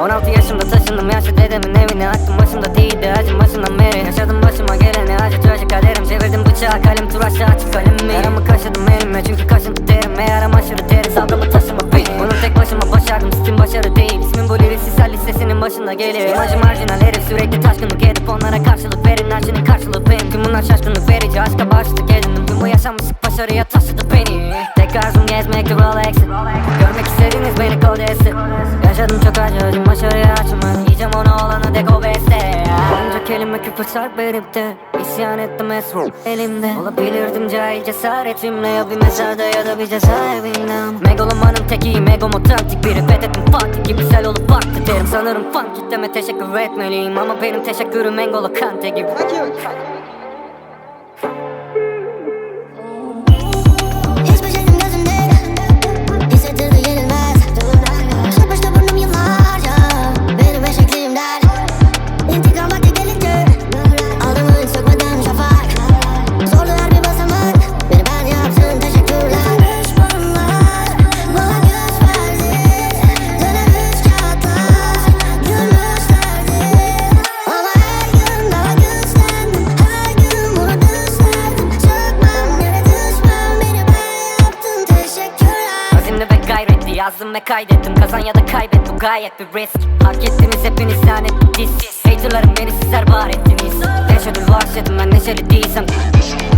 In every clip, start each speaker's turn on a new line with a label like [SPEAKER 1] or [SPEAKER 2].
[SPEAKER 1] 16 yaşımda taşındım yaşlı dedemin evine Aklım başımda değildi acım başından beri. Yaşadım başıma geleni acı trajik kaderim. Çevirdim bıçağı kalem turaşla açık kalemimi. Yaramı kaşıdım elime çünkü kaşıntı derim. Yaram aşırı derin sabrımı taşıma benim Bunu tek başıma başardım sikim başarı değil. İsmim bu liriksel listesinin başında gelir İmajı marjinal herif sürekli taşkınlık edip Onlara karşılık verin. Acının karşılığı benim. Tüm bunlar şaşkınlık verici aşka bağışlık edindim. Tüm bu yaşanmışlık başarıya taşıdı beni. Tek arzum gezmek Rolex'i Görmek istediniz beni kodesi Yaşadım çok acı acım başarıya açımı Yiyeceğim onu olanı dek o beste Onca kelime küfür sarp verip de İsyan ettim esru elimde. Olabilirdim cahil cesaretimle Ya bir mezarda ya da bir cezaevinden. Megalomanın tekiyim egom otantik biri Fethettim Fatih gibi sel olup baktı derim. Sanırım fan kitleme teşekkür etmeliyim Ama benim teşekkürüm Engolo Kante gibi gayretli yazdım ve kaydettim. Kazan ya da kaybet bu gayet bir risk. Hak ettiniz hepiniz lanet diz. Haterlarım beni sizler var ettiniz Teşekkür vahşetim ben neşeli değilsem.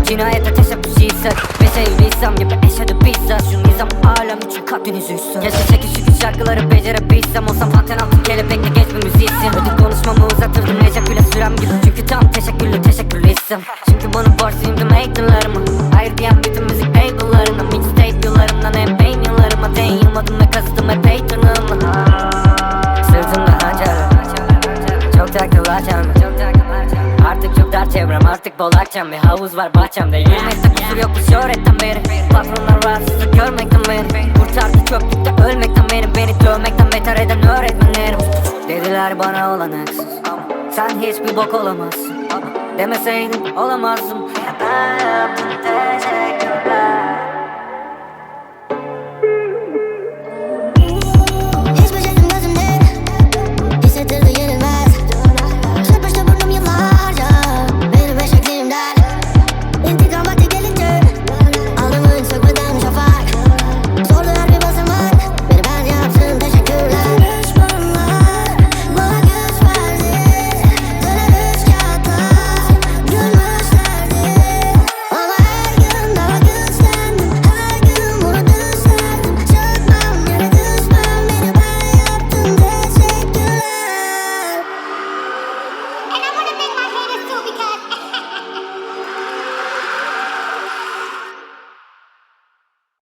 [SPEAKER 1] Cinayete teşebbüs ise Beşeyliysem gibi eşhedü bizzat Şu nizam. Alem için kaddinizi üstüm Keşke çekişik şarkıları becerebilsem Olsam paten altın kelebekle geç bir müzisyen Ödü konuşmamı uzatırdım Recep sürem gibi. Çünkü tam teşekkürlü teşekkürlü istem Çünkü bunu borçluyum tüm haterlarıma Takılacağım Artık çok dar çevrem artık bol akçam Bir havuz var bahçemde Yürümekte kusur yok. Bu şöhretten beri Patronlar rahatsızlık görmekten beni Kurtardı çöplükte ölmekten beni Beni dövmekten beter eden öğretmenlerim. Dediler bana olanaksız. Sen hiçbir bok olamazsın. Demeseydin olamazdım